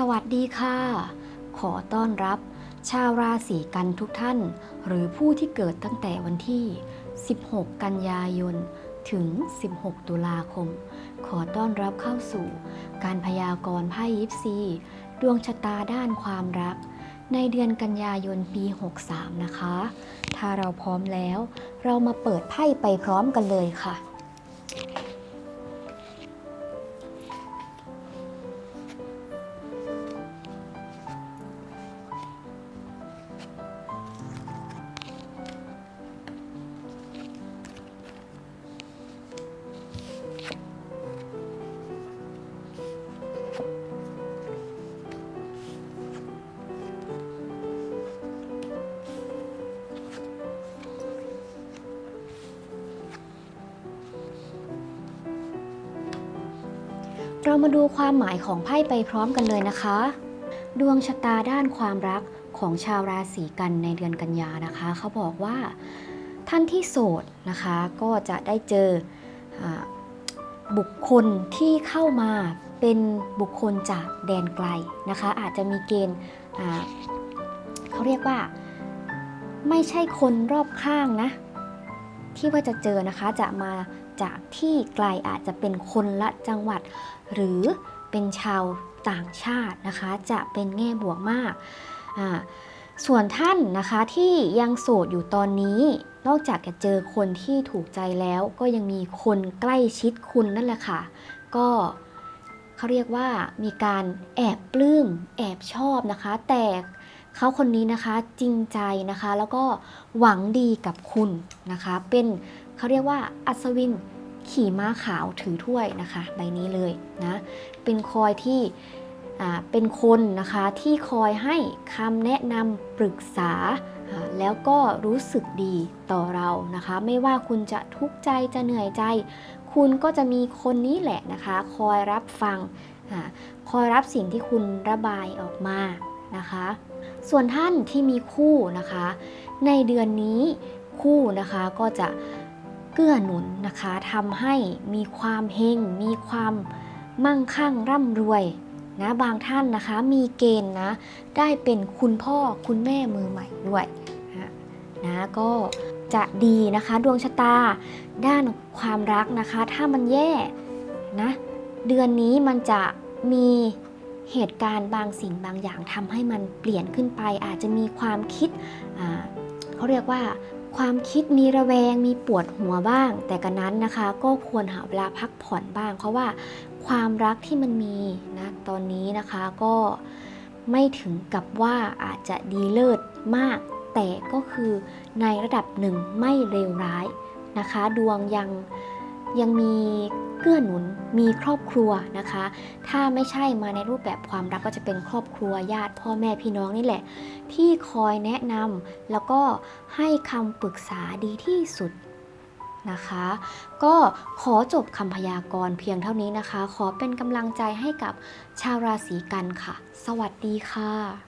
สวัสดีค่ะ ขอต้อนรับ ชาวราศีกันทุกท่าน หรือผู้ที่เกิดตั้งแต่วันที่ 16 กันยายน ถึง 16 ตุลาคม ขอต้อนรับเข้าสู่ การพยากรณ์ไพ่ยิปซี ดวงชะตาด้านความรัก ในเดือนกันยายนปี 63 นะคะ ถ้าเราพร้อมแล้ว เรามาเปิดไพ่ไปพร้อมกันเลยค่ะ เรามาดูความหมายของไพ่ไปพร้อมกันเลยนะคะ ดวงชะตาด้านความรักของชาวราศีกันในเดือนกันยานะคะ เขาบอกว่า ท่านที่โสดนะคะก็จะได้เจอบุคคลที่เข้ามาเป็นบุคคลจากแดนไกลนะคะ อาจจะมีเกณฑ์เขาเรียกว่า ไม่ใช่คนรอบข้างนะ ที่ว่าจะเจอนะคะจะมา จากที่ไกลอาจจะเป็นคนละจังหวัด หรือเป็นชาวต่างชาตินะคะ จะเป็นแง่บวกมากอ่าส่วนท่านนะคะที่ยังโสดอยู่ตอนนี้ นอกจากจะเจอคนที่ถูกใจแล้ว ก็ยังมีคนใกล้ชิดคุณนั่นแหละค่ะ ก็เขาเรียกว่ามีการแอบปลื้มแอบชอบนะคะ แต่ เขาคนนี้นะคะจริงใจนะคะ แล้วก็หวังดีกับคุณนะคะ เป็นเขาเรียกว่าอัศวินขี่ม้าขาวถือถ้วยนะคะ ใบนี้เลยนะเป็นคอยที่อ่าเป็นคนนะคะที่คอยให้คำแนะนำปรึกษา แล้วก็รู้สึกดีต่อเรานะคะ ไม่ว่าคุณจะทุกข์ใจจะเหนื่อยใจ คุณก็จะมีคนนี้แหละนะคะ คอยรับฟังอาคอยรับสิ่งที่คุณระบายออกมานะคะ ส่วนท่านที่มีคู่นะคะ ในเดือนนี้คู่นะคะก็จะเกื้อหนุนนะคะทำให้มีความเฮงมีความมั่งคั่งร่ำรวยนะบางท่านนะคะมีเกณฑ์นะได้เป็นคุณพ่อคุณแม่มือใหม่ด้วยนะนะก็จะดีนะคะดวงชะตา ด้านความรักนะคะ ถ้ามันแย่นะเดือนนี้มันจะมี เหตุการณ์บางสิ่งบางอย่างทำให้มันเปลี่ยนขึ้นไป อาจจะมีความคิดเขาเรียกว่าความคิดมีระแวงมีปวดหัวบ้าง แต่กันนั้นนะคะก็ควรหาเวลาพักผ่อนบ้าง เพราะว่าความรักที่มันมีนะตอนนี้นะคะก็ไม่ถึงกับว่าอาจจะดีเลิศมาก แต่ก็คือในระดับหนึ่งไม่เลวร้ายนะคะ ดวงยังยังมี กื้อหนุนมีครอบครัวนะคะ ถ้าไม่ใช่มาในรูปแบบความรักก็จะเป็นครอบครัวญาติพ่อแม่พี่น้องนี่แหละ ที่คอยแนะนำแล้วก็ให้คำปรึกษาดีที่สุดนะคะ ก็ขอจบคำพยากรณ์เพียงเท่านี้นะคะ ขอเป็นกำลังใจให้กับชาวราศีกันค่ะ สวัสดีค่ะ